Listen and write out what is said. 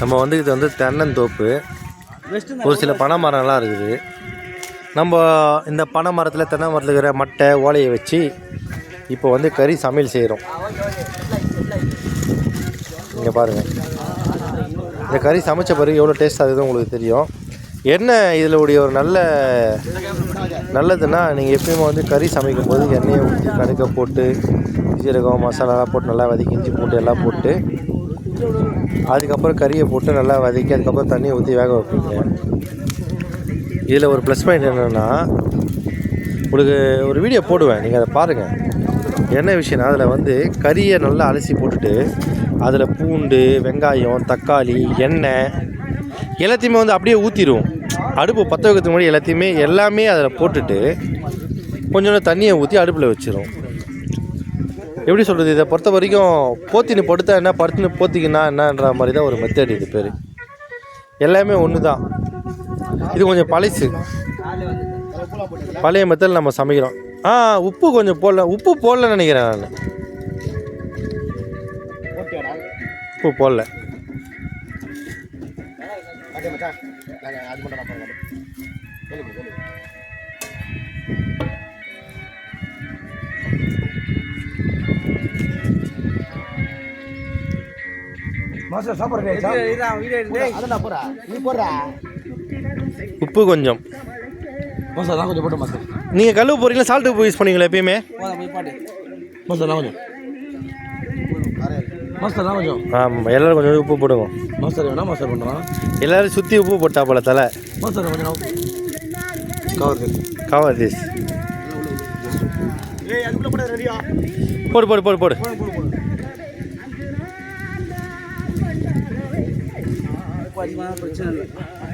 நம்ம வந்து இது வந்து தென்னந்தோப்பு. ஒரு சில பனை மரம்லாம் இருக்குது. நம்ம இந்த பனை மரத்தில் தென்னை மரத்தில் இருக்கிற மட்டை ஓலையை வச்சு இப்போ வந்து கறி சமையல் செய்கிறோம் இங்கே பாருங்கள் இந்த கறி சமைச்ச பிறகு எவ்வளோ டேஸ்ட் ஆகுது உங்களுக்கு தெரியும். என்ன இதில் உடைய ஒரு நல்ல நல்லதுன்னா நீங்கள் எப்பயுமே வந்து கறி சமைக்கும் போது எண்ணெயை ஊற்றி கடுக்க போட்டு சீரகம் மசாலாலாம் போட்டு நல்லா வதக்கி இஞ்சி பூண்டு எல்லாம் போட்டு அதுக்கப்புறம் கறியை போட்டு நல்லா வதக்கி அதுக்கப்புறம் தண்ணியை ஊற்றி வேக வைப்பீங்க. இதில் ஒரு ப்ளஸ் பாயிண்ட் என்னென்னா உங்களுக்கு ஒரு வீடியோ போடுவேன் நீங்கள் அதை பாருங்கள் என்ன விஷயம்னா அதில் வந்து கறியை நல்லா அலசி போட்டுட்டு அதில் பூண்டு வெங்காயம் தக்காளி எண்ணெய் எல்லாத்தையுமே வந்து அப்படியே ஊற்றிடுவோம் அடுப்பு பற்ற வைக்கிறதுக்கு முன்னாடி எல்லாத்தையுமே எல்லாமே அதில் போட்டுட்டு கொஞ்சோண்டு தண்ணியை ஊற்றி அடுப்பில் வச்சிடும் எப்படி சொல்கிறது இதை பொறுத்த வரைக்கும் போத்தினு படுத்தா என்ன படுத்துன்னு போத்திக்கினா என்னன்ற மாதிரி தான் ஒரு மெத்தட் இது பேர். எல்லாமே ஒன்று தான் இது கொஞ்சம் பழசு. பழைய மெத்தடில் நம்ம சமைக்கிறோம். ஆ உப்பு கொஞ்சம் போடல உப்பு போடலன்னு நினைக்கிறேன் நான். உப்பு போடல. மாஸ்டர் சாப்பாடு. அதான் போறா நீ போடுறா உப்பு கொஞ்சம். மாஸ்டர் நான் கொஞ்சம் போட்டு மாஸ்டர் நீங்கள் கழுவு போகிறீங்களா சால்ட் உப்பு யூஸ் பண்ணுவீங்களா எப்பயுமே? மாஸ்டர் நான் கொஞ்சம். மாஸ்டர் நான் கொஞ்சம். ஆமாம் எல்லோரும் கொஞ்சம் உப்பு போடுங்க. மாஸ்டர் வேணா மாஸ்டர் பண்ணுறான் எல்லோரும் சுற்றி உப்பு போட்டா போல தலை. மாஸ்டர் கொஞ்சம் கவர் கவர் திஸ் போடு. போடு போடு போடு. பிரச்சனை இல்லை